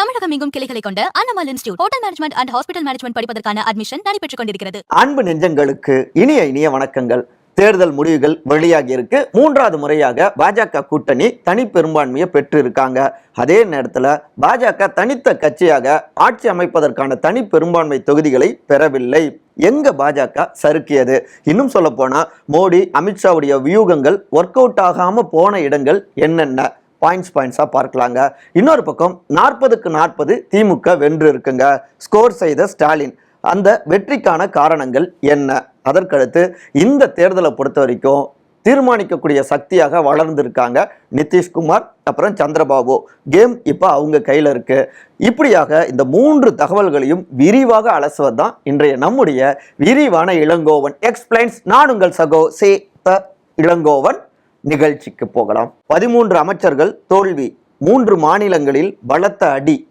தமிழகம் எங்கும் கிளைகளை கொண்ட Annamal institute hotel management and hospital management படிப்பதற்கான அட்மிஷன் நடைபெற்றுக் கொண்டிருக்கிறது. அன்பு நெஞ்சங்களுக்கு இனிய இனிய வணக்கங்கள். தேர்தல் முடிவுகள் வெளியாகி இருக்கு. மூன்றாவது முறையாக பாஜக கூட்டணி தனி பெரும்பான்மையை பெற்று இருக்காங்க அதே நேரத்துல பாஜக தனித்த கட்சியாக ஆட்சி அமைப்பதற்கான தனி பெரும்பான்மை தொகுதிகளை பெறவில்லை. எங்க பாஜக சறுக்கியது? இன்னும் சொல்ல போனா மோடி அமித்ஷாவுடைய வியூகங்கள் ஒர்க் அவுட் ஆகாம போன இடங்கள் என்னென்ன? பாயிண்ட்ஸ் பாயிண்ட்ஸாக பார்க்கலாங்க. இன்னொரு பக்கம் நாற்பதுக்கு நாற்பது திமுக வென்று இருக்குங்க. ஸ்கோர் செய்த ஸ்டாலின். அந்த வெற்றிக்கான காரணங்கள் என்ன? அதற்கடுத்து இந்த தேர்தலை பொறுத்த வரைக்கும் தீர்மானிக்கக்கூடிய சக்தியாக வளர்ந்திருக்காங்க நிதிஷ்குமார் அப்புறம் சந்திரபாபு. கேம் இப்போ அவங்க கையில் இருக்குது இப்படியாக இந்த மூன்று தகவல்களையும் விரிவாக அலசுவது தான் இன்றைய நம்முடைய விரிவான இளங்கோவன். எக்ஸ்பிளைன்ஸ் நான் உங்கள் சகோ சே த இளங்கோவன். நிகழ்ச்சிக்கு போகலாம். பதிமூன்று அமைச்சர்கள் தோல்வி மூன்று மாநிலங்களில் பலத்த அடி.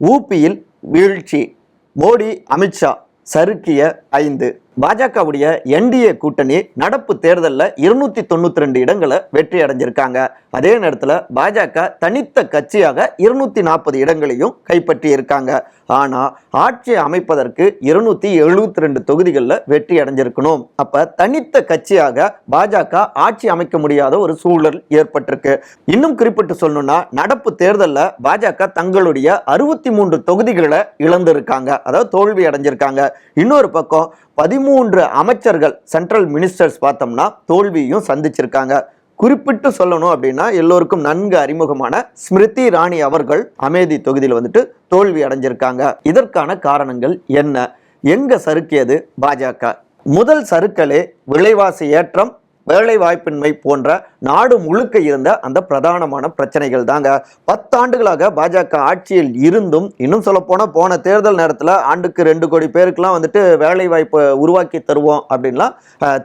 ஊபியில் வீழ்ச்சி. மோடி அமித்ஷா சறுக்கிய ஐந்து. பாஜகவுடைய என்டிஏ கூட்டணி நடப்பு தேர்தலில் இருநூத்தி தொண்ணூத்தி ரெண்டு இடங்களை வெற்றி அடைஞ்சிருக்காங்க. அதே நேரத்தில் பாஜக தனித்த கட்சியாக இருநூத்தி நாற்பது இடங்களையும் கைப்பற்றி இருக்காங்க ஆனால் ஆட்சி அமைப்பதற்கு இருநூத்தி எழுபத்தி ரெண்டு தொகுதிகளில் வெற்றி அடைஞ்சிருக்கணும். அப்ப தனித்த கட்சியாக பாஜக ஆட்சி அமைக்க முடியாத ஒரு சூழல் ஏற்பட்டிருக்கு. இன்னும் குறிப்பிட்டு சொல்லணும்னா நடப்பு தேர்தலில் பாஜக தங்களுடைய அறுபத்தி மூன்று தொகுதிகளை இழந்திருக்காங்க. அதாவது தோல்வி அடைஞ்சிருக்காங்க. இன்னொரு பக்கம் பதிமூன்று அமைச்சர்கள் சென்ட்ரல் மினிஸ்டர்ஸ் பார்த்தோம்னா தோல்வியும் சந்திச்சிருக்காங்க. குறிப்பிட்டு சொல்லணும் அப்படின்னா எல்லோருக்கும் நன்கு அறிமுகமான ஸ்மிருதி ராணி அவர்கள் அமேதி தொகுதியில் வந்துட்டு தோல்வி அடைஞ்சிருக்காங்க. இதற்கான காரணங்கள் என்ன? எங்க சறுக்கியது? பாஜக. முதல் சறுக்கலே விலைவாசி ஏற்றம் வேலை வாய்ப்பின்மை போன்ற நாடு முழுக்க இருந்த அந்த பிரதானமான பிரச்சனைகள் தாங்க. பத்தாண்டுகளாக பாஜக ஆட்சியில் இருந்தும் இன்னும் சொல்லப்போனால் போன தேர்தல் நேரத்தில் ஆண்டுக்கு ரெண்டு கோடி பேருக்கெல்லாம் வந்துட்டு வேலை வாய்ப்பை உருவாக்கி தருவோம் அப்படின்லாம்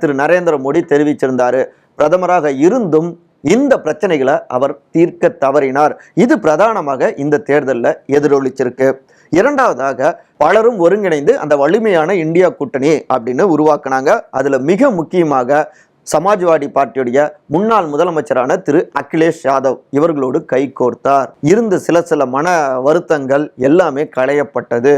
திரு நரேந்திர மோடி தெரிவிச்சிருந்தார். பிரதமராக இருந்தும் இந்த பிரச்சனைகளை அவர் தீர்க்க தவறினார். இது பிரதானமாக இந்த தேர்தலில் எதிரொலிச்சிருக்கு. இரண்டாவதாக பலரும் ஒருங்கிணைந்து அந்த வலிமையான இந்தியா கூட்டணி அப்படின்னு உருவாக்குனாங்க. அதில் மிக முக்கியமாக சமாஜ்வாடி பார்ட்டியுடைய முன்னாள் முதலமைச்சரான திரு அகிலேஷ் யாதவ் இவர்களோடு கைகோர்த்தார் இருந்த சில சில மன வருத்தங்கள் எல்லாமே களையப்பட்டது.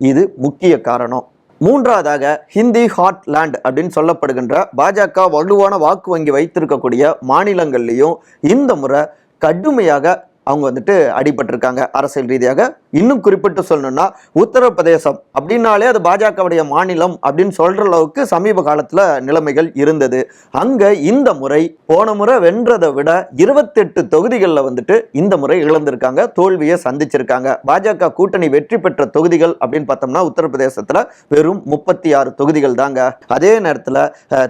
இது முக்கிய காரணம். மூன்றாவதாக ஹிந்தி ஹாட் லேண்ட் அப்படின்னு சொல்லப்படுகின்ற பாஜக வலுவான வாக்கு வங்கி வைத்திருக்கக்கூடிய மாநிலங்கள்லையும் இந்த முறை கடுமையாக அவங்க வந்துட்டு அடிபட்டிருக்காங்க அரசியல் ரீதியாக. இன்னும் குறிப்பிட்டு சொல்லணும்னா உத்தரப்பிரதேசம் அப்படின்னாலே அது பாஜகவுடைய மாநிலம் அப்படின்னு சொல்ற அளவுக்கு சமீப காலத்துல நிலைமைகள் இருந்தது. அங்க இந்த முறை போன முறை வென்றதை விட இருபத்தெட்டு தொகுதிகளில் வந்துட்டு இந்த முறை இழந்திருக்காங்க தோல்வியை சந்திச்சிருக்காங்க. பாஜக கூட்டணி வெற்றி பெற்ற தொகுதிகள் அப்படின்னு பார்த்தோம்னா உத்தரப்பிரதேசத்துல வெறும் முப்பத்தி ஆறு தொகுதிகள் தாங்க. அதே நேரத்தில்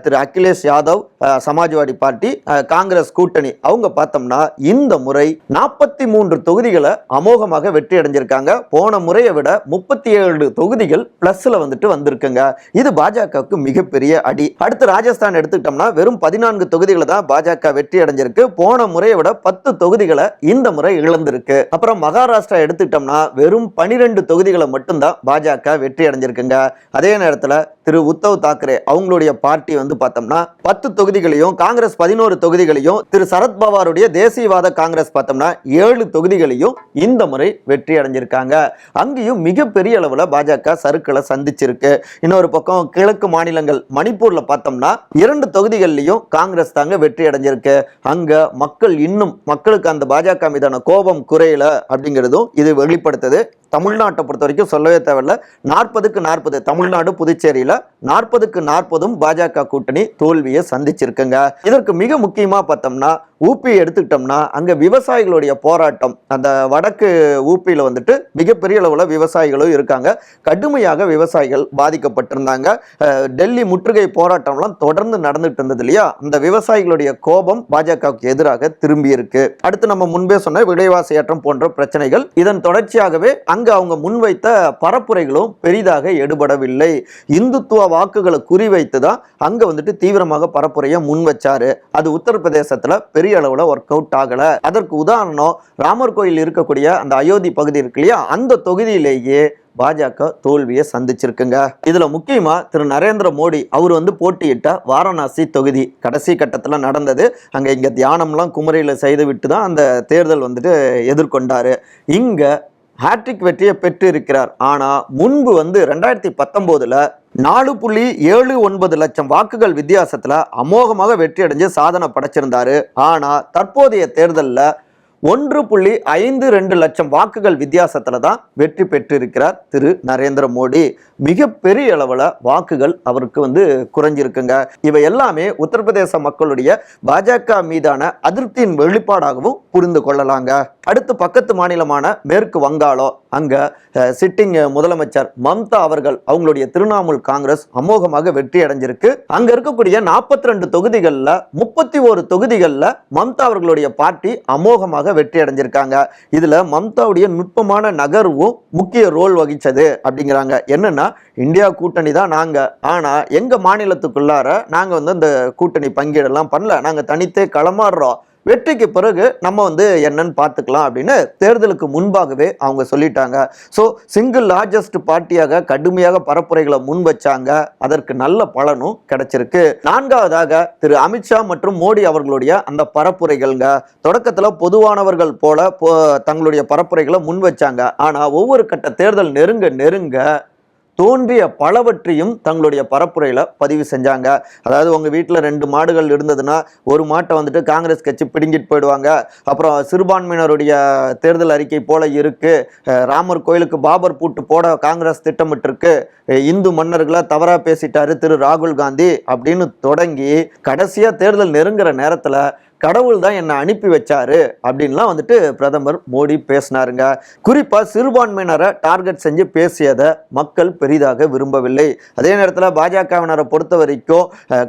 திரு அகிலேஷ் யாதவ் அஹ், சமாஜ்வாடி பார்ட்டி அஹ், காங்கிரஸ் கூட்டணி அவங்க பார்த்தோம்னா இந்த முறை நாற்பத்தி மூன்று தொகுதிகளை அமோகமாக வெற்றி அடைஞ்சிருக்காங்க போன முறையை விட முப்பத்தி ஏழு தொகுதிகள் பிளஸ்ல வந்துட்டு வந்திருக்குங்க. இது பாஜகவுக்கு மிகப்பெரிய அடி. அடுத்து ராஜஸ்தான் எடுத்துக்கிட்டோம்னா வெறும் பதினான்கு தொகுதிகளை தான் பாஜக வெற்றி அடைஞ்சிருக்கு. போன முறையை விட பத்து தொகுதிகளை இந்த முறை இழந்திருக்கு. அப்புறம் மகாராஷ்டிரா எடுத்துக்கிட்டோம்னா வெறும் பனிரெண்டு தொகுதிகளை மட்டும்தான் பாஜக வெற்றி அடைஞ்சிருக்குங்க. அதே நேரத்தில் திரு உத்தவ் தாக்கரே அவங்களுடைய பார்ட்டி வந்து பார்த்தோம்னா பத்து தொகுதிகளையும் காங்கிரஸ் பதினோரு தொகுதிகளையும் திரு சரத்பவாருடைய தேசியவாத காங்கிரஸ் பார்த்தோம்னா ஏழு தொகுதிகளையும் இந்த முறை வெற்றி அடைஞ்சிருக்கு. அடைஞ்சிருக்காங்க அங்கேயும் மிகப்பெரிய அளவில் பாஜக சறுக்களை சந்திச்சிருக்கு. இன்னொரு பக்கம் கிழக்கு மாநிலங்கள் மணிப்பூர்ல பார்த்தோம்னா இரண்டு தொகுதிகள்லையும் காங்கிரஸ் தாங்க வெற்றி அடைஞ்சிருக்கு. அங்க மக்கள் இன்னும் மக்களுக்கு அந்த பாஜக மீதான கோபம் குறையல அப்படிங்கிறதும் இது வெளிப்படுத்துது. தமிழ்நாட்டை பொறுத்த வரைக்கும் சொல்லவே தேவையில்ல. நாற்பதுக்கு நாற்பது தமிழ்நாடு புதுச்சேரியில நாற்பதுக்கு நாற்பதும் பாஜக கூட்டணி தோல்வியை சந்திச்சிருக்குங்க. இதற்கு மிக முக்கியமா பார்த்தோம்னா ஊபி எடுத்துக்கிட்டோம்னா அங்க விவசாயிகளுடைய போராட்டம் அந்த வடக்கு ஊபியில் வந்துட்டு மிகப்பெரிய அளவில் விவசாயிகளும் இருக்காங்க. கடுமையாக விவசாயிகள் பாதிக்கப்பட்டிருந்தாங்க. டெல்லி முற்றுகை போராட்டம்லாம் தொடர்ந்து நடந்துட்டு இருந்தது இல்லையா? அந்த விவசாயிகளுடைய கோபம் பாஜகவுக்கு எதிராக திரும்பி இருக்கு. அடுத்து நம்ம முன்பே சொன்ன விலைவாசி ஏற்றம் போன்ற பிரச்சனைகள் இதன் தொடர்ச்சியாகவே அங்கு அவங்க முன்வைத்த பரப்புரைகளும் பெரிதாக எடுபடவில்லை. இந்துத்துவ வாக்குகளை குறிவைத்து தான் அங்கே வந்துட்டு தீவிரமாக பரப்புரையை முன் வச்சாரு அது உத்தரப்பிரதேசத்தில் பெரிய அளவில் ஒர்க் அவுட் ஆகலை. அதற்கு உதாரணம் ராமர் கோயில் இருக்கக்கூடிய அந்த அயோத்தி பகுதி இருக்கு இல்லையா? அந்த தொகுதியிலேயே பாஜக தோல்வியை சந்திச்சிருக்குங்க. இதுல முக்கியமா திரு நரேந்திர மோடி அவர் வந்து போட்டியிட்ட வாரணாசி தொகுதி கடைசி கட்டத்தில் நடந்தது. அங்க இங்க தியானம்லாம் குமரியில செய்து விட்டு தான் அந்த தேர்தல் வந்துட்டு எதிர்கொண்டாரு. இங்க ஹாட்ரிக் வெற்றியை பெற்று இருக்கிறார் ஆனா முன்பு வந்து ரெண்டாயிரத்தி பத்தொன்பதுல நாலு புள்ளி ஏழு ஒன்பது லட்சம் வாக்குகள் வித்தியாசத்துல அமோகமாக வெற்றி அடைஞ்சு சாதனை படைச்சிருந்தாரு. ஆனா தற்போதைய தேர்தலில் ஒன்று புள்ளி ஐந்து ரெண்டு லட்சம் வாக்குகள் வித்தியாசத்தில் தான் வெற்றி பெற்றிருக்கிறார் திரு நரேந்திர மோடி. மிகப்பெரிய அளவில் வாக்குகள் அவருக்கு வந்து குறைஞ்சிருக்குங்க. இவை எல்லாமே உத்தரப்பிரதேச மக்களுடைய பாஜக மீதான அதிருப்தியின் வெளிப்பாடாகவும் புரிந்து கொள்ளலாங்க. அடுத்து பக்கத்து மாநிலமான மேற்கு வங்காளம். அங்க சிட்டிங் முதலமைச்சர் மம்தா அவர்கள் அவங்களுடைய திரிணாமுல் காங்கிரஸ் அமோகமாக வெற்றி அடைஞ்சிருக்கு. அங்க இருக்கக்கூடிய நாற்பத்தி ரெண்டு தொகுதிகளில் முப்பத்தி ஒரு தொகுதிகளில் மம்தா அவர்களுடைய பார்ட்டி அமோகமாக வெற்றி அடைஞ்சிருக்காங்க. இதில் மம்தாவுடைய நுட்பமான நகர்வும் முக்கிய ரோல் வகித்தது அப்படிங்கிறாங்க. என்னென்னா இந்தியா கூட்டணி தான் நாங்கள் ஆனால் எங்கள் மாநிலத்துக்குள்ளார நாங்கள் வந்து அந்த கூட்டணி பங்கீடெல்லாம் பண்ணல. நாங்கள் தனித்தே களமாடுறோம். வெற்றிக்கு பிறகு நம்ம வந்து என்னன்னு பார்த்துக்கலாம் அப்படின்னு தேர்தலுக்கு முன்பாகவே அவங்க சொல்லிட்டாங்க. ஸோ சிங்கிள் லார்ஜஸ்ட் பார்ட்டியாக கடுமையாக பரப்புரைகளை முன் வச்சாங்க. அதற்கு நல்ல பலனும் கிடைச்சிருக்கு. நான்காவதாக திரு அமித்ஷா மற்றும் மோடி அவர்களுடைய அந்த பரப்புரைகள்ங்க. தொடக்கத்தில் பொதுவானவர்கள் போல தங்களுடைய பரப்புரைகளை முன் வச்சாங்க. ஆனால் ஒவ்வொரு கட்ட தேர்தல் நெருங்க நெருங்க தோன்றிய பலவற்றையும் தங்களுடைய பரப்புரையில் பதிவு செஞ்சாங்க. அதாவது உங்கள் வீட்டில் ரெண்டு மாடுகள் இருந்ததுன்னா ஒரு மாட்டை வந்துட்டு காங்கிரஸ் கட்சி பிடுங்கிட்டு போயிடுவாங்க. அப்புறம் சிறுபான்மையினருடைய தேர்தல் அறிக்கை போல இருக்குது ராமர் கோயிலுக்கு பாபர் பூட்டு போட காங்கிரஸ் திட்டமிட்டிருக்கு. இந்து மன்னர்களை தவறாக பேசிட்டாரு திரு ராகுல் காந்தி அப்படின்னு தொடங்கி கடைசியாக தேர்தல் நெருங்குற நேரத்தில் கடவுள் தான் என்னை அனுப்பி வச்சாரு அப்படின்லாம் வந்துட்டு பிரதமர் மோடி பேசினாருங்க. குறிப்பாக சிறுபான்மையினரை டார்கெட் செஞ்சு பேசியதை மக்கள் பெரிதாக விரும்பவில்லை. அதே நேரத்தில் பாஜகவினரை பொறுத்த வரைக்கும்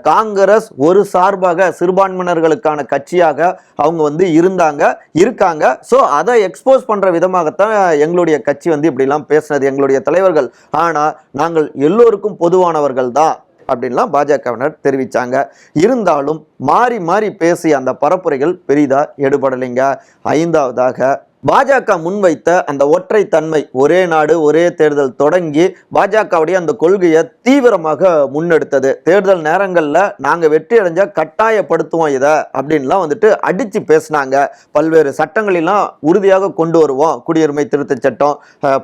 காங்கிரஸ் ஒரு சார்பாக சிறுபான்மையினர்களுக்கான கட்சியாக அவங்க வந்து இருந்தாங்க இருக்காங்க. ஸோ அதை எக்ஸ்போஸ் பண்ணுற விதமாகத்தான் எங்களுடைய கட்சி வந்து இப்படிலாம் பேசினது எங்களுடைய தலைவர்கள். ஆனால் நாங்கள் எல்லோருக்கும் பொதுவானவர்கள் தான். அப்படின்லாம் பாஜகவினர் தெரிவிச்சாங்க. இருந்தாலும் மாறி மாறி பேசிய அந்த பரப்புரைகள் பெரிதா எடுபடலைங்க. ஐந்தாவதாக பாஜக முன்வைத்த அந்த ஒற்றை தன்மை ஒரே நாடு ஒரே தேர்தல் தொடங்கி பாஜகவுடைய அந்த கொள்கையை தீவிரமாக முன்னெடுத்தது. தேர்தல் நேரங்களில் நாங்கள் வெற்றி அடைஞ்சா கட்டாயப்படுத்துவோம் இதை அப்படின்லாம் வந்துட்டு அடித்து பேசினாங்க. பல்வேறு சட்டங்களெல்லாம் உறுதியாக கொண்டு வருவோம். குடியுரிமை திருத்தச் சட்டம்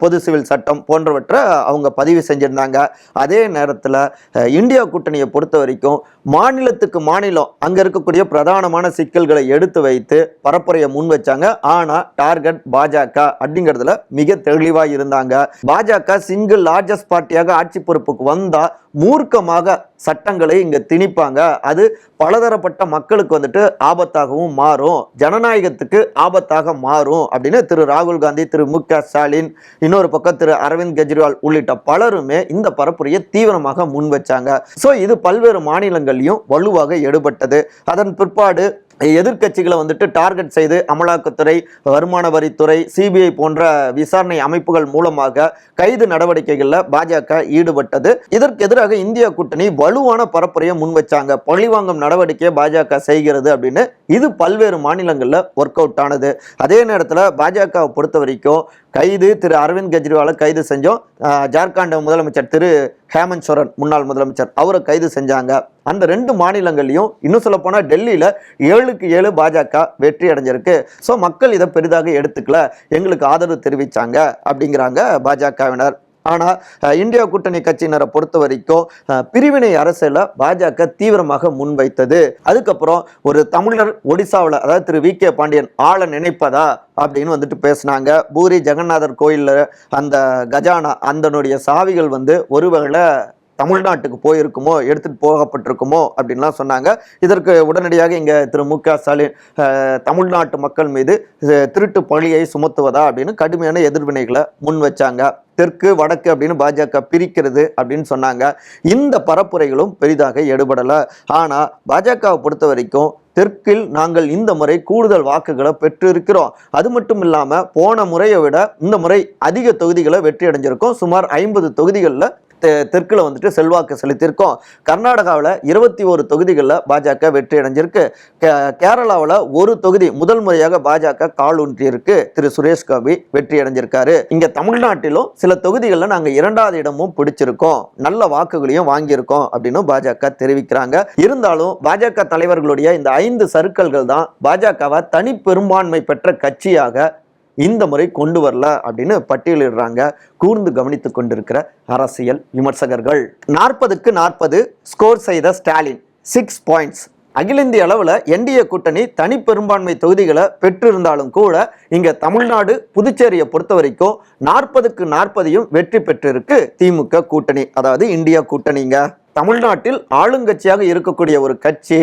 பொது சிவில் சட்டம் போன்றவற்றை அவங்க பதிவு செஞ்சிருந்தாங்க. அதே நேரத்தில் இந்தியா கூட்டணியை பொறுத்த வரைக்கும் மாநிலத்துக்கு மாநிலம் அங்கே இருக்கக்கூடிய பிரதானமான சிக்கல்களை எடுத்து வைத்து பரப்புரையை முன் வச்சாங்க. ஆனால் டார்கெட் பாஜக அப்படிங்கிறதுல மிக தெளிவாக இருந்தாங்க. பாஜக சிங்கிள் லார்ஜஸ்ட் பார்ட்டியாக ஆட்சி பொறுப்புக்கு வந்தால் மூர்க்கமாக சட்டங்களை இங்கே திணிப்பாங்க. அது பலதரப்பட்ட மக்களுக்கு வந்துட்டு ஆபத்தாகவும் மாறும். ஜனநாயகத்துக்கு ஆபத்தாக மாறும் அப்படின்னு திரு ராகுல் காந்தி திரு மு க ஸ்டாலின் இன்னொரு பக்கம் திரு அரவிந்த் கெஜ்ரிவால் உள்ளிட்ட பலருமே இந்த பரப்புரையை தீவிரமாக முன் வச்சாங்க. ஸோ இது பல்வேறு மாநிலங்கள்லையும் வலுவாக எடுபட்டது. அதன் பிற்பாடு எதிர்க்கட்சிகளை வந்துட்டு டார்கெட் செய்து அமலாக்கத்துறை வருமான வரித்துறை சிபிஐ போன்ற விசாரணை அமைப்புகள் மூலமாக கைது நடவடிக்கைகளில் பாஜக ஈடுபட்டது. இதற்கு எதிராக இந்திய கூட்டணி வலுவான பரப்புரையை முன்வச்சாங்க பழிவாங்கும் நடவடிக்கையை பாஜக செய்கிறது அப்படின்னு இது பல்வேறு மாநிலங்களில் ஒர்க் அவுட் ஆனது. அதே நேரத்தில் பாஜகவை பொறுத்த வரைக்கும் கைது திரு அரவிந்த் கெஜ்ரிவாலை கைது செஞ்சோம். ஜார்க்கண்ட் முதலமைச்சர் திரு ஹேமந்த் சோரன் முன்னாள் முதலமைச்சர் அவரை கைது செஞ்சாங்க. அந்த ரெண்டு மாநிலங்கள்லையும் இன்னும் சொல்ல போனால் டெல்லியில் ஏழுக்கு ஏழு பாஜக வெற்றி அடைஞ்சிருக்கு. ஸோ மக்கள் இதை பெரிதாக எடுத்துக்கல. எங்களுக்கு ஆதரவு தெரிவித்தாங்க அப்படிங்கிறாங்க பாஜகவினர். ஆனால் இந்தியா கூட்டணி கட்சியினரை பொறுத்த வரைக்கும் பிரிவினை அரசியல பாஜக தீவிரமாக முன்வைத்தது. அதுக்கப்புறம் ஒரு தமிழர் ஒடிசாவில் அதாவது திரு வி கே பாண்டியன் ஆள நினைப்பதா அப்படின்னு வந்துட்டு பேசுனாங்க. பூரி ஜெகநாதர் கோயிலில் அந்த கஜானா அந்தனுடைய சாவிகள் வந்து ஒருவேளை தமிழ்நாட்டுக்கு போயிருக்குமோ எடுத்துகிட்டு போகப்பட்டிருக்குமோ அப்படின்லாம் சொன்னாங்க. இதற்கு உடனடியாக இங்கே திரு மு க ஸ்டாலின் தமிழ்நாட்டு மக்கள் மீது திருட்டு பழியை சுமத்துவதா அப்படின்னு கடுமையான எதிர்வினைகளை முன் வச்சாங்க. தெற்கு வடக்கு அப்படின்னு பாஜக பிரிக்கிறது அப்படின்னு சொன்னாங்க. இந்த பரப்புரைகளும் பெரிதாக எடுபடலை. ஆனால் பாஜகவை பொறுத்த வரைக்கும் தெற்கில் நாங்கள் இந்த முறை கூடுதல் வாக்குகளை பெற்றிருக்கிறோம். அது மட்டும் இல்லாமல் போன முறையை விட இந்த முறை அதிக தொகுதிகளை வெற்றி அடைஞ்சிருக்கோம். சுமார் ஐம்பது தொகுதிகளில் தெற்கில் வந்துட்டு செல்வாக்கு செலுத்தியிருக்கோம். கர்நாடகாவில் இருபத்தி ஒரு தொகுதிகளில் பாஜக வெற்றி அடைஞ்சிருக்கு. கே- கேரளாவில் ஒரு தொகுதி முதல் முறையாக பாஜக கால் ஒன்றியிருக்கு திரு சுரேஷ் கோபி வெற்றி அடைஞ்சிருக்காரு. இங்கே தமிழ்நாட்டிலும் சில தொகுதிகளில் நாங்கள் இரண்டாவது இடமும் பிடிச்சிருக்கோம். நல்ல வாக்குகளையும் வாங்கியிருக்கோம் அப்படின்னு பாஜக தெரிவிக்கிறாங்க. இருந்தாலும் பாஜக தலைவர்களுடைய இந்த ஐந்து சருக்கல்கள் தான் பாஜகவை தனி பெரும்பான்மை பெற்ற கட்சியாக இந்த முறை கொண்டு வரல அப்படின்னு பட்டியலிடுறாங்க. கூர்ந்து கவனித்துக் கொண்டிருக்கிற அரசியல் விமர்சகர்கள். நாற்பதுக்கு நாற்பது ஸ்கோர் செய்த ஸ்டாலின் சிக்ஸ் பாயிண்ட்ஸ் அகில இந்திய அளவில் என்டிஏ கூட்டணி தனி பெரும்பான்மை தொகுதிகளை பெற்றிருந்தாலும் கூட இங்கே தமிழ்நாடு புதுச்சேரியை பொறுத்த வரைக்கும் நாற்பதுக்கு நாற்பதையும் வெற்றி பெற்றிருக்கு திமுக கூட்டணி அதாவது இந்தியா கூட்டணிங்க. தமிழ்நாட்டில் ஆளுங்கட்சியாக இருக்கக்கூடிய ஒரு கட்சி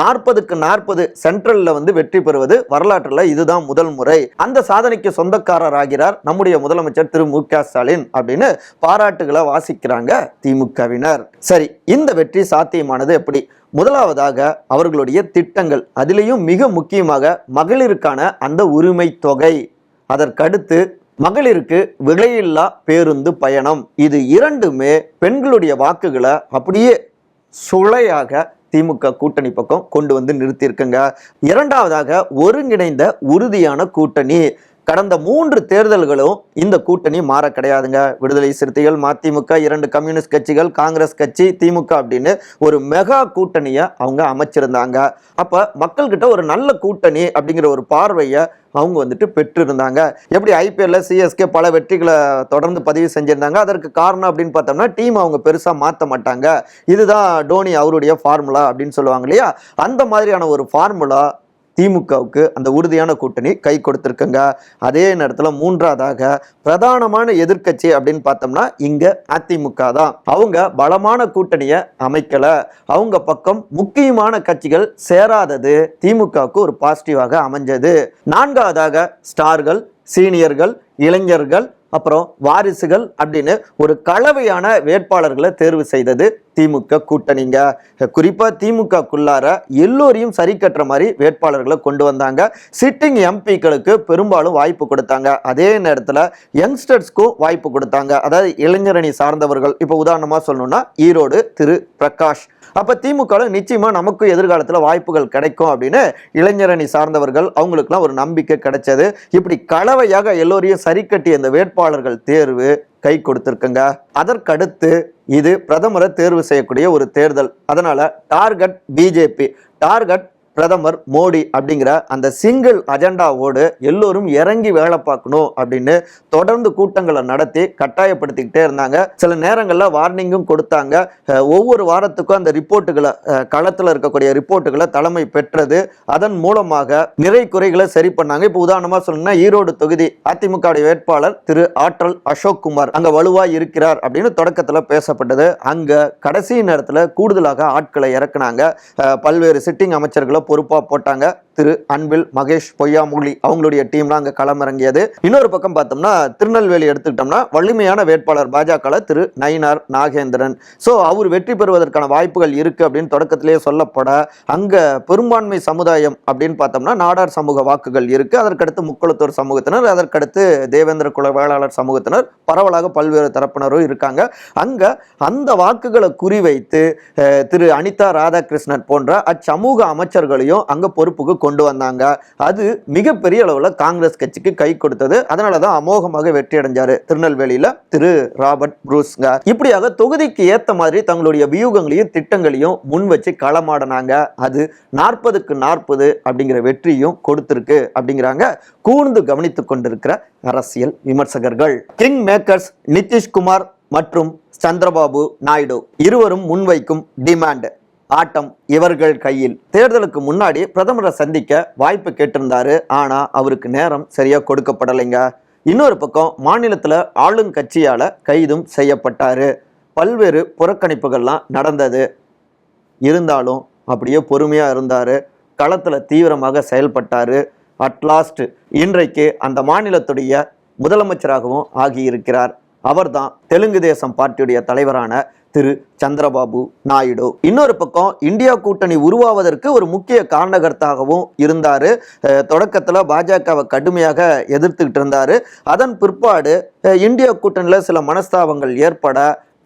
நாற்பதுக்கு நாற்பது சென்ட்ரல்ல வந்து வெற்றி பெறுவது வரலாற்றுல இதுதான் முதல் முறை. அந்த சாதனைக்கு சொந்தக்காரர் ஆகிறார் நம்முடைய முதலமைச்சர் திரு மு க ஸ்டாலின் அப்படின்னு பாராட்டுகளை வாசிக்கிறாங்க திமுகவினர். சரி இந்த வெற்றி சாத்தியமானது எப்படி? முதலாவதாக அவர்களுடைய திட்டங்கள் அதிலேயும் மிக முக்கியமாக மகளிருக்கான அந்த உரிமை தொகை அதற்கடுத்து மகளிருக்கு விலையில்லா பேருந்து பயணம். இது இரண்டுமே பெண்களுடைய வாக்குகளை அப்படியே சுளையாக திமுக கூட்டணி பக்கம் கொண்டு வந்து நிறுத்தியிருக்குங்க. இரண்டாவதாக ஒருங்கிணைந்த உறுதியான கூட்டணி. கடந்த மூன்று தேர்தல்களும் இந்த கூட்டணி மாற கிடையாதுங்க. விடுதலை சிறுத்தைகள் மதிமுக இரண்டு கம்யூனிஸ்ட் கட்சிகள் காங்கிரஸ் கட்சி திமுக அப்படின்னு ஒரு மெகா கூட்டணியை அவங்க அமைச்சிருந்தாங்க. அப்ப மக்கள்கிட்ட ஒரு நல்ல கூட்டணி அப்படிங்கிற ஒரு பார்வையை அவங்க வந்துட்டு பெற்றிருந்தாங்க. எப்படி ஐபிஎல்ல சிஎஸ்கே பல வெற்றிகளை தொடர்ந்து பதிவு செஞ்சிருந்தாங்க. அதற்கு காரணம் அப்படின்னு பார்த்தோம்னா டீம் அவங்க பெருசாக மாற்ற மாட்டாங்க. இதுதான் டோனி அவருடைய ஃபார்முலா அப்படின்னு சொல்லுவாங்க இல்லையா? அந்த மாதிரியான ஒரு ஃபார்முலா திமுகவுக்கு அந்த உறுதியான கூட்டணி கை கொடுத்துருக்குங்க. அதே நேரத்தில் மூன்றாவதாக பிரதானமான எதிர்க்கட்சி அப்படின்னு பார்த்தோம்னா இங்கே அதிமுக தான். அவங்க பலமான கூட்டணியை அமைக்கலை. அவங்க பக்கம் முக்கியமான கட்சிகள் சேராதது. திமுகவுக்கு ஒரு பாசிட்டிவாக அமைஞ்சது. நான்காவதாக ஸ்டார்கள் சீனியர்கள் இளைஞர்கள் அப்புறம் வாரிசுகள் அப்படின்னு ஒரு கலவையான வேட்பாளர்களை தேர்வு செய்தது திமுக கூட்டணிங்க. குறிப்பாக திமுகக்குள்ளார எல்லோரையும் சரி கட்டுற மாதிரி வேட்பாளர்களை கொண்டு வந்தாங்க. சிட்டிங் எம்பிக்களுக்கு பெரும்பாலும் வாய்ப்பு கொடுத்தாங்க. அதே நேரத்தில் யங்ஸ்டர்ஸ்க்கும் வாய்ப்பு கொடுத்தாங்க. அதாவது இளைஞரணி சார்ந்தவர்கள். இப்போ உதாரணமாக சொல்லணும்னா ஈரோடு திரு பிரகாஷ். அப்போ திமுகவில் நிச்சயமாக நமக்கு எதிர்காலத்தில் வாய்ப்புகள் கிடைக்கும் அப்படின்னு இளைஞரணி சார்ந்தவர்கள் அவங்களுக்குலாம் ஒரு நம்பிக்கை கிடைச்சது. இப்படி கலவையாக எல்லோரையும் சரி கட்டிய இந்த வேட்பாளர்கள் தேர்வு கை கொடுத்துருக்குங்க. அதற்கடுத்து இது பிரதமரை தேர்வு செய்யக்கூடிய ஒரு தேர்தல். அதனால் டார்கெட் பிஜேபி. டார்கெட் பிரதமர் மோடி அப்படிங்கிற அந்த சிங்கிள் அஜெண்டாவோடு எல்லோரும் இறங்கி வேலை பார்க்கணும் அப்படின்னு தொடர்ந்து கூட்டங்களை நடத்தி கட்டாயப்படுத்திக்கிட்டே இருந்தாங்க. சில நேரங்களில் வார்னிங்கும் கொடுத்தாங்க. ஒவ்வொரு வாரத்துக்கும் அந்த ரிப்போர்ட்டுகளை களத்தில் இருக்கக்கூடிய ரிப்போர்ட்டுகளை தலைமை பெற்றது. அதன் மூலமாக நிறை குறைகளை சரி பண்ணாங்க. இப்போ உதாரணமாக சொல்லணும்னா ஈரோடு தொகுதி அதிமுக வேட்பாளர் திரு ஆற்றல் அசோக் குமார் அங்கே வலுவாக இருக்கிறார் அப்படின்னு தொடக்கத்தில் பேசப்பட்டது. அங்கே கடைசி நேரத்தில் கூடுதலாக ஆட்களை இறக்குனாங்க. பல்வேறு சிட்டிங் அமைச்சர்களை பொறுப்பாக போட்டாங்க. திரு அன்பில் மகேஷ் பொய்யாமொழி அவங்களுடைய டீம்லாம் அங்கே களமிறங்கியது. இன்னொரு பக்கம் பார்த்தோம்னா திருநெல்வேலி எடுத்துக்கிட்டோம்னா வலிமையான வேட்பாளர் பாஜக திரு நயினார் நாகேந்திரன். ஸோ அவர் வெற்றி பெறுவதற்கான வாய்ப்புகள் இருக்குது அப்படின்னு தொடக்கத்திலேயே சொல்லப்பட அங்கே பெரும்பான்மை சமுதாயம் அப்படின்னு பார்த்தோம்னா நாடார் சமூக வாக்குகள் இருக்குது அதற்கடுத்து முக்குளத்தூர் சமூகத்தினர் அதற்கடுத்து தேவேந்திர குல வேளாளர் சமூகத்தினர் பரவலாக பல்வேறு தரப்பினரும் இருக்காங்க. அங்கே அந்த வாக்குகளை குறிவைத்து திரு அனிதா ராதாகிருஷ்ணன் போன்ற அச்சமூக அமைச்சர்களையும் அங்கே பொறுப்புக்கு கொண்டு வந்தாங்க. அது மிகப்பெரிய அளவில் காங்கிரஸ் கட்சிக்கு கை கொடுத்தது. அதனால தான் அமோகமாக வெற்றி அடைஞ்சாரு திருநெல்வேலியில திரு ராபர்ட் ப்ரூஸ்ங்க. இப்படியாக தொகுதிக்கு ஏத்த மாதிரி தங்களுடைய வியூகங்களையும் திட்டங்களையும் முன் வச்சு களமாடினாங்க. அது நாற்பதுக்கு நாற்பது அப்படிங்கிற வெற்றியும் கொடுத்திருக்கு அப்படிங்கிறாங்க. கூர்ந்து கவனித்துக் கொண்டிருக்கிற அரசியல் விமர்சகர்கள். கிங் மேக்கர்ஸ் நிதிஷ்குமார் மற்றும் சந்திரபாபு நாயுடு இருவரும் முன்வைக்கும் டிமாண்ட் ஆட்டம் இவர்கள் கையில். தேர்தலுக்கு முன்னாடி பிரதமரை சந்திக்க வாய்ப்பு கேட்டிருந்தாரு. ஆனா அவருக்கு நேரம் சரியா கொடுக்கப்படலைங்க. இன்னொரு பக்கம் மாநிலத்துல ஆளுங்கட்சியால் கைதும் செய்யப்பட்டாரு. பல்வேறு புறக்கணிப்புகள்லாம் நடந்தது. இருந்தாலும் அப்படியே பொறுமையா இருந்தாரு. களத்துல தீவிரமாக செயல்பட்டாரு. அட்லாஸ்ட் இன்றைக்கு அந்த மாநிலத்துடைய முதலமைச்சராகவும் ஆகியிருக்கிறார். அவர்தான் தெலுங்கு தேசம் பார்ட்டியுடைய தலைவரான திரு சந்திரபாபு நாயுடு. இன்னொரு பக்கம் இந்தியா கூட்டணி உருவாவதற்கு ஒரு முக்கிய காரணகர்த்தாகவும் இருந்தார். தொடக்கத்தில் பாஜகவை கடுமையாக எதிர்த்துக்கிட்டு இருந்தார். அதன் பிற்பாடு இந்தியா கூட்டணியில் சில மனஸ்தாபங்கள் ஏற்பட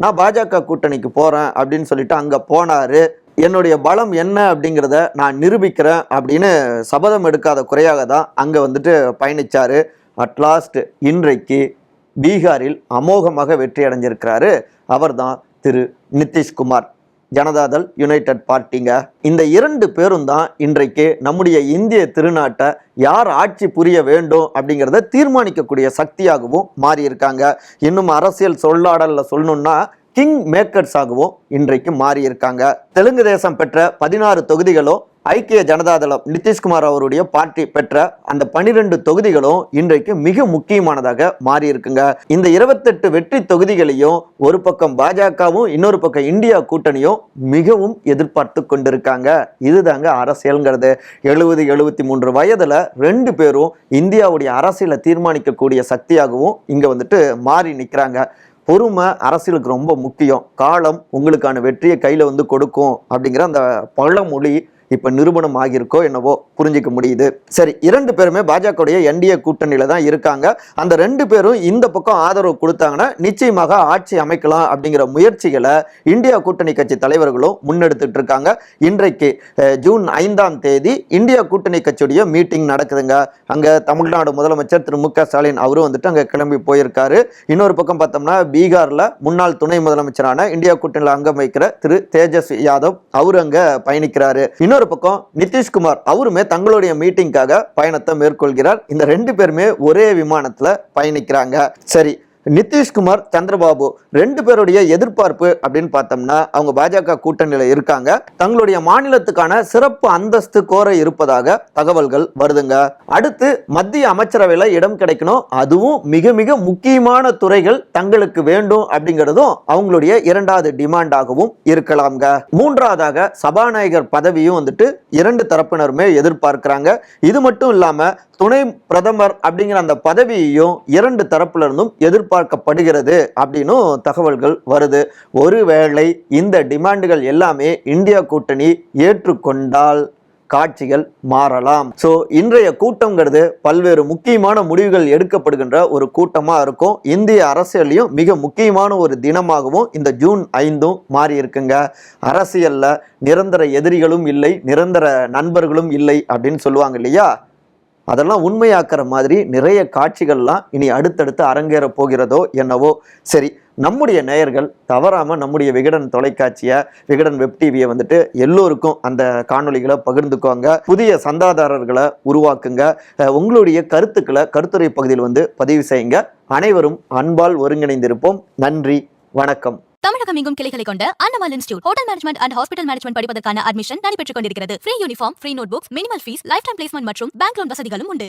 நான் பாஜக கூட்டணிக்கு போகிறேன் அப்படின்னு சொல்லிட்டு அங்கே போனாரு. என்னுடைய பலம் என்ன அப்படிங்கிறத நான் நிரூபிக்கிறேன் அப்படின்னு சபதம் எடுக்காத குறையாக தான் அங்கே வந்துட்டு பயணித்தார் அட்லாஸ்ட் இன்றைக்கு பீகாரில் அமோகமாக வெற்றி அடைஞ்சிருக்கிறாரு அவர்தான் திரு நிதிஷ்குமார் ஜனதாதள் யுனைடெட் பார்ட்டிங்க. இந்த இரண்டு பேரும் தான் இன்றைக்கு நம்முடைய இந்திய திருநாட்டை யார் ஆட்சி புரிய வேண்டும் அப்படிங்கிறத தீர்மானிக்கக்கூடிய சக்தியாகவும் மாறியிருக்காங்க. இன்னும் அரசியல் சொல்லாடலில் சொல்லணும்னா கிங் மேக்கர்ஸாகவும் இன்றைக்கு மாறியிருக்காங்க. தெலுங்கு தேசம் பெற்ற பதினாறு தொகுதிகளும் ஐக்கிய ஜனதாதளம் நிதிஷ்குமார் அவருடைய பார்ட்டி பெற்ற அந்த பனிரெண்டு தொகுதிகளும் இன்றைக்கு மிக முக்கியமானதாக மாறி இருக்குங்க இந்த இருபத்தெட்டு வெற்றி தொகுதிகளையும் ஒரு பக்கம் பாஜகவும் இன்னொரு பக்கம் இந்தியா கூட்டணியும் மிகவும் எதிர்பார்த்து கொண்டிருக்காங்க. இதுதாங்க அரசியல்ங்கிறது. எழுபது எழுபத்தி மூன்று வயதுல ரெண்டு பேரும் இந்தியாவுடைய அரசியலை தீர்மானிக்கக்கூடிய சக்தியாகவும் இங்க வந்துட்டு மாறி நிற்கிறாங்க பொறுமை அரசியலுக்கு ரொம்ப முக்கியம். காலம் உங்களுக்கான வெற்றியை கையில் வந்து கொடுக்கும் அப்படிங்கிற அந்த பழமொழி இப்போ நிரூபணம் ஆகியிருக்கோ என்னவோ புரிஞ்சிக்க முடியுது. சரி இரண்டு பேருமே பாஜகவுடைய என்டிஏ கூட்டணியில தான் இருக்காங்க. அந்த ரெண்டு பேரும் இந்த பக்கம் ஆதரவு கொடுத்தாங்கன்னா நிச்சயமாக ஆட்சி அமைக்கலாம் அப்படிங்கிற முயற்சிகளை இந்தியா கூட்டணி கட்சி தலைவர்களும் முன்னெடுத்துட்டு இருக்காங்க. இன்றைக்கு ஜூன் ஐந்தாம் தேதி இந்தியா கூட்டணி கட்சியுடைய மீட்டிங் நடக்குதுங்க. அங்கே தமிழ்நாடு முதலமைச்சர் திரு மு க ஸ்டாலின் அவரும் வந்துட்டு அங்கே கிளம்பி போயிருக்காரு. இன்னொரு பக்கம் பார்த்தோம்னா பீகாரில் முன்னாள் துணை முதலமைச்சரான இந்தியா கூட்டணியில் அங்கம் வைக்கிற திரு தேஜஸ்வி யாதவ் அவர் அங்கே பயணிக்கிறாரு. இன்னொரு பக்கம் நிதிஷ்குமார் அவருமே தங்களுடைய மீட்டிங்காக பயணத்தை மேற்கொள்கிறார். இந்த ரெண்டு பேருமே ஒரே விமானத்துல பயணிக்கிறாங்க. சரி நிதிஷ்குமார் சந்திரபாபு ரெண்டு பேருடைய எதிர்பார்ப்பு அப்படின்னு பார்த்தோம்னா அவங்க பாஜக கூட்டணியில இருக்காங்க. தங்களுடைய மாநிலத்துக்கான சிறப்பு அந்தஸ்து கோர இருப்பதாக தகவல்கள் வருதுங்க. அடுத்து மத்திய அமைச்சரவையில் இடம் கிடைக்கணும். அதுவும் மிக மிக முக்கியமான துறைகள் தங்களுக்கு வேண்டும் அப்படிங்கிறதும் அவங்களுடைய இரண்டாவது டிமாண்டாகவும் இருக்கலாம்ங்க. மூன்றாவதாக சபாநாயகர் பதவியும் வந்துட்டு இரண்டு தரப்பினருமே எதிர்பார்க்கிறாங்க. இது மட்டும் இல்லாம துணை பிரதமர் அப்படிங்கிற அந்த பதவியையும் இரண்டு தரப்புல இருந்தும் எதிர்பார்க்கப்படுகிறது அப்படின்னும் தகவல்கள் வருது. ஒருவேளை இந்த டிமாண்டுகள் எல்லாமே இந்தியா கூட்டணி ஏற்றுக்கொண்டால் காட்சிகள் மாறலாம். ஸோ இன்றைய கூட்டங்கிறது பல்வேறு முக்கியமான முடிவுகள் எடுக்கப்படுகின்ற ஒரு கூட்டமாக இருக்கும். இந்திய அரசியலையும் மிக முக்கியமான ஒரு தினமாகவும் இந்த ஜூன் ஐந்தும் மாறி இருக்குங்க அரசியல்ல நிரந்தர எதிரிகளும் இல்லை நிரந்தர நண்பர்களும் இல்லை அப்படின்னு சொல்லுவாங்க இல்லையா? அதெல்லாம் உண்மையாக்குற மாதிரி நிறைய காட்சிகள்லாம் இனி அடுத்தடுத்து அரங்கேற போகிறதோ என்னவோ. சரி நம்முடைய நேயர்கள் தவறாமல் நம்முடைய விகடன் தொலைக்காட்சியை விகடன் வெப் டிவியை வந்துட்டு எல்லோருக்கும் அந்த காணொளிகளை பகிர்ந்துக்கோங்க. புதிய சந்தாதாரர்களை உருவாக்குங்க. உங்களுடைய கருத்துக்களை கருத்துரை பகுதியில் வந்து பதிவு செய்யுங்க. அனைவரும் அன்பால் ஒருங்கிணைந்திருப்போம். நன்றி வணக்கம். தமிழகம் எங்கும் கிளைகளை கொண்ட Annamal institute hotel management and hospital management படிப்பதற்கான அட்மிஷன் நடைபெற்றுக் கொண்டிருக்கிறது. Free uniform free notebooks minimal fees lifetime placement மற்றும் பேங்க் லோன் வசதிகளும் உண்டு.